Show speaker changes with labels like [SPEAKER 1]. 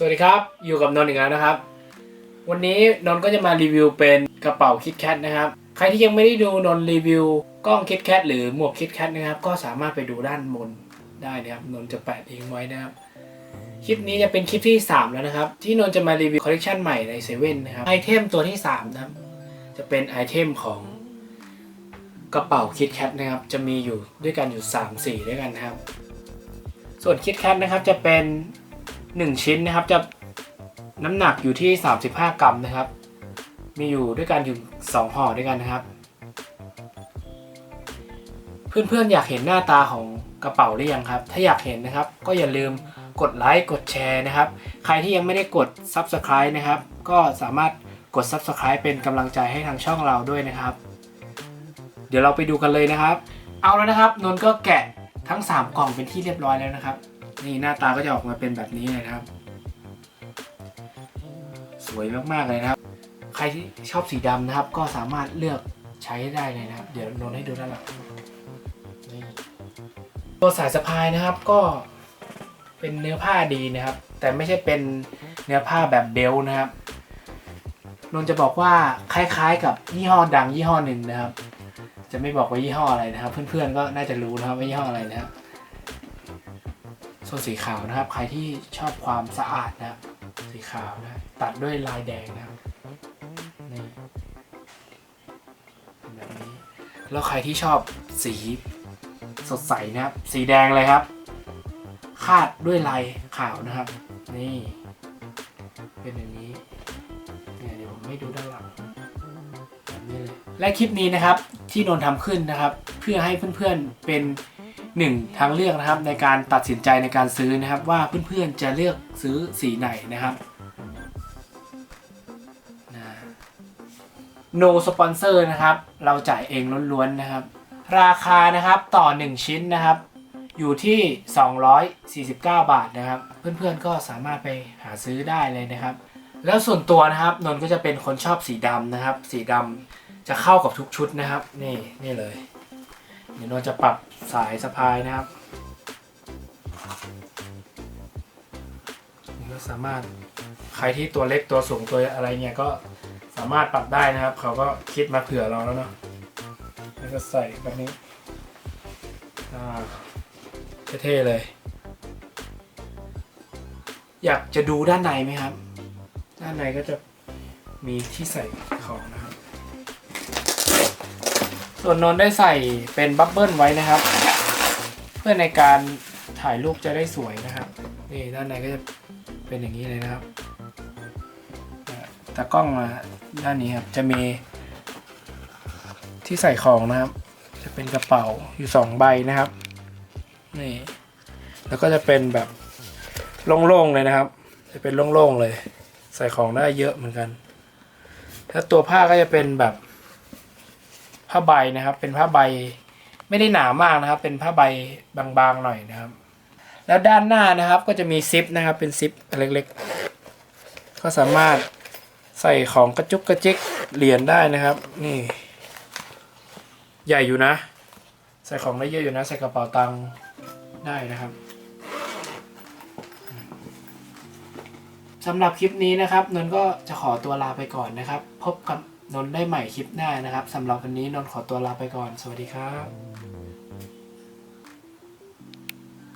[SPEAKER 1] สวัสดีครับ อยู่กับนนท์อีกแล้วนะครับ วันนี้นนท์ก็จะมารีวิวเป็นกระเป๋าคิดแคทนะครับ ใครที่ยังไม่ได้ดูนนท์รีวิวกล้องคิดแคทหรือหมวกคิดแคทนะครับ ก็สามารถไปดูด้านบนได้นะครับ นนท์จะแปะลิงไว้นะครับ คลิปนี้จะเป็นคลิปที่ 3 แล้วนะครับ ที่นนท์จะมารีวิวคอลเลคชันใหม่ในเซเว่นนะครับ ไอเทมตัวที่ 3 นะครับ จะเป็นไอเทมของกระเป๋าคิดแคทนะครับ จะมีอยู่ด้วยกันอยู่ 3 สีด้วยกันนะครับ ส่วนคิดแคทนะครับจะเป็น 1 ชิ้นนะครับจะน้ำหนักอยู่ที่ 35 กรัมนะครับ มีอยู่ด้วยกันอยู่ 2 ห่อด้วยกันนะครับ เพื่อนๆอยากเห็นหน้าตาของกระเป๋าหรือยังครับ ถ้าอยากเห็นนะครับ ก็อย่าลืมกดไลค์กดแชร์นะครับ ใครที่ยังไม่ได้กด Subscribe นะครับ ก็สามารถกด Subscribe เป็นกำลังใจให้ทางช่องเราด้วยนะครับ เดี๋ยวเราไปดูกันเลยนะครับ เอาแล้วนะครับนนก็แกะทั้ง 3 กล่องเป็นที่เรียบร้อยแล้วนะครับ นี่หน้าตาก็จะออกมาเป็นแบบนี้เลยนะครับ สวยมากๆเลยนะครับ ใครที่ชอบสีดำนะครับ ก็สามารถเลือกใช้ได้เลยนะครับ เดี๋ยวนนให้ดูด้านหลังนี่ตัวสายสะพายนะครับก็เป็นเนื้อผ้าดีนะครับ แต่ไม่ใช่เป็นเนื้อผ้าแบบเบลนะครับนนจะบอกว่าคล้ายๆ กับยี่ห้อดังยี่ห้อหนึ่งนะครับ จะไม่บอกว่ายี่ห้ออะไรนะครับ เพื่อนๆก็น่าจะรู้นะครับว่ายี่ห้ออะไรนะครับ ส่วนสีขาวนะครับ ใครที่ชอบความสะอาดนะสีขาวนะตัดด้วยลายแดงนะครับนี่เป็นแบบนี้แล้วใครที่ชอบสีสดใสนะครับ สีแดงเลยครับ คาดด้วยลายขาวนะครับ นี่ เป็นอย่างนี้เนี่ยเดี๋ยวผมให้ดูด้านหลังแบบนี้เลยและคลิปนี้นะครับที่นนท์ทำขึ้นนะครับ เพื่อให้เพื่อนๆเป็น หนึ่งทางเลือกนะครับในการตัดสินใจในการซื้อนะครับ ว่าเพื่อนๆจะเลือกซื้อสีไหนนะครับนะ no sponsor นะครับ เราจ่ายเองล้วนๆนะครับ ราคานะครับต่อ 1 ชิ้นนะครับ อยู่ที่ 249 บาทนะครับ เพื่อนๆก็สามารถไปหาซื้อได้เลยนะครับ แล้วส่วนตัวนะครับนนก็จะเป็นคนชอบสีดำนะครับ สีดำจะเข้ากับทุกชุดนะครับ นี่นี่เลย เดี๋ยวนนท์จะปรับสายสะพายนะครับนี่ก็สามารถใครที่ตัวเล็กตัวสูงตัวอะไรเนี่ยก็สามารถปรับได้นะครับ เขาก็คิดมาเผื่อเราแล้วเนาะแล้วก็ใส่แบบนี้อ่าเท่ๆเลย อยากจะดูด้านในไหมครับ ด้านในก็จะมีที่ใส่ของนะครับ ส่วนนนท์ได้ใส่เป็นบับเบิ้ลไว้นะครับ เพื่อในการถ่ายรูปจะได้สวยนะครับนี่ด้านในก็จะเป็นอย่างนี้เลยนะครับแต่กล้องมาด้านนี้ครับจะมีที่ใส่ของนะครับ จะเป็นกระเป๋าอยู่สองใบนะครับนี่แล้วก็จะเป็นแบบโล่งๆเลยนะครับ จะเป็นโล่งๆเลย ใส่ของได้เยอะเหมือนกัน ถ้าตัวผ้าก็จะเป็นแบบ ผ้าใบนะครับ เป็นผ้าใบไม่ได้หนามากนะครับ เป็นผ้าใบบางๆหน่อยนะครับ แล้วด้านหน้านะครับก็จะมีซิปนะครับ เป็นซิปเล็กๆ ก็สามารถใส่ของกระจุกกระจิกเหรียญได้นะครับ นี่ ใหญ่อยู่นะ ใส่ของได้เยอะอยู่นะ ใส่กระเป๋าตังค์ได้นะครับสำหรับคลิปนี้นะครับนนก็จะขอตัวลาไปก่อนนะครับ พบกับ นนได้ใหม่คลิปหน้านะครับสำหรับวันนี้นนขอตัวลาไปก่อน สวัสดีครับ